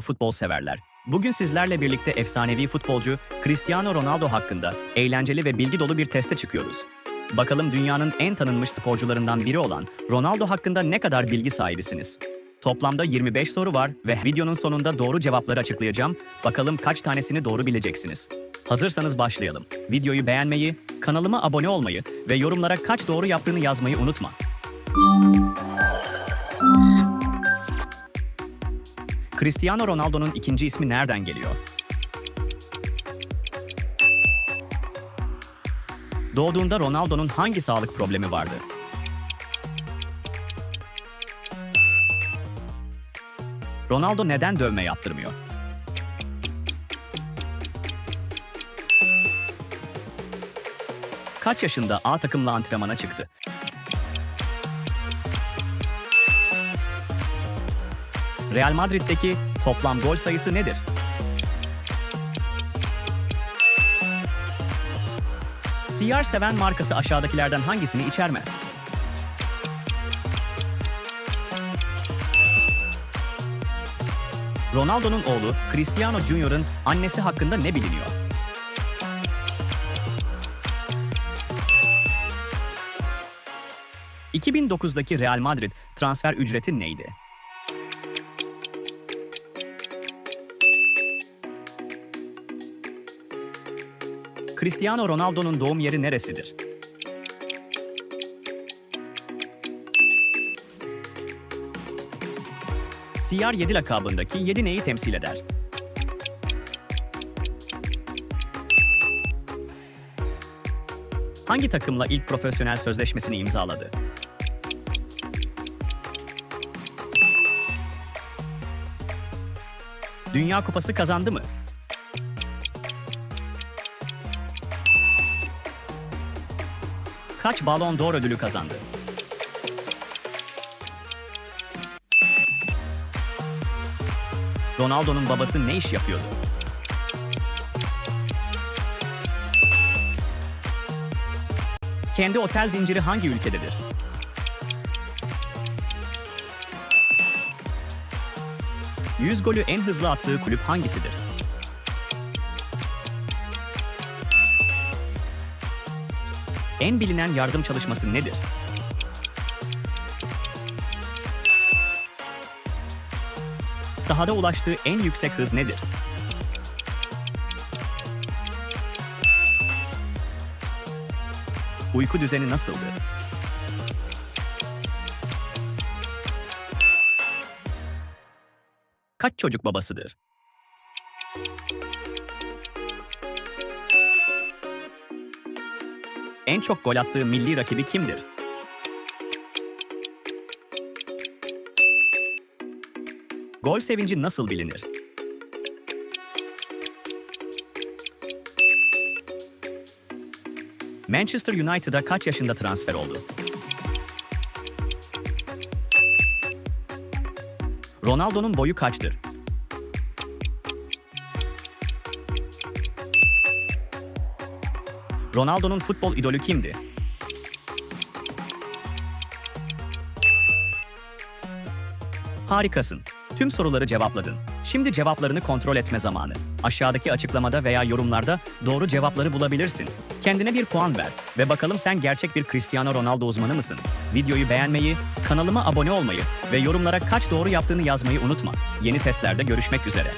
futbol severler. Bugün sizlerle birlikte efsanevi futbolcu Cristiano Ronaldo hakkında eğlenceli ve bilgi dolu bir teste çıkıyoruz. Bakalım dünyanın en tanınmış sporcularından biri olan Ronaldo hakkında ne kadar bilgi sahibisiniz? Toplamda 25 soru var ve videonun sonunda doğru cevapları açıklayacağım. Bakalım kaç tanesini doğru bileceksiniz. Hazırsanız başlayalım. Videoyu beğenmeyi, kanalıma abone olmayı ve yorumlara kaç doğru yaptığını yazmayı unutma. Cristiano Ronaldo'nun ikinci ismi nereden geliyor? Doğduğunda Ronaldo'nun hangi sağlık problemi vardı? Ronaldo neden dövme yaptırmıyor? Kaç yaşında A takımla antrenmana çıktı? Real Madrid'deki toplam gol sayısı nedir? CR7 markası aşağıdakilerden hangisini içermez? Ronaldo'nun oğlu Cristiano Junior'ın annesi hakkında ne biliniyor? ...2009'daki Real Madrid transfer ücreti neydi? Cristiano Ronaldo'nun doğum yeri neresidir? CR7 lakabındaki 7 neyi temsil eder? Hangi takımla ilk profesyonel sözleşmesini imzaladı? Dünya Kupası kazandı mı? Kaç Ballon d'Or ödülü kazandı? Ronaldo'nun babası ne iş yapıyordu? Kendi otel zinciri hangi ülkededir? Yüz golü en hızlı attığı kulüp hangisidir? En bilinen yardım çalışması nedir? Sahada ulaştığı en yüksek hız nedir? Uyku düzeni nasıldı? Kaç çocuk babasıdır? En çok gol attığı milli rakibi kimdir? Gol sevinci nasıl bilinir? Manchester United'a kaç yaşında transfer oldu? Ronaldo'nun boyu kaçtır? Ronaldo'nun futbol idolü kimdi? Harikasın. Tüm soruları cevapladın. Şimdi cevaplarını kontrol etme zamanı. Aşağıdaki açıklamada veya yorumlarda doğru cevapları bulabilirsin. Kendine bir puan ver ve bakalım sen gerçek bir Cristiano Ronaldo uzmanı mısın? Videoyu beğenmeyi, kanalıma abone olmayı ve yorumlara kaç doğru yaptığını yazmayı unutma. Yeni testlerde görüşmek üzere.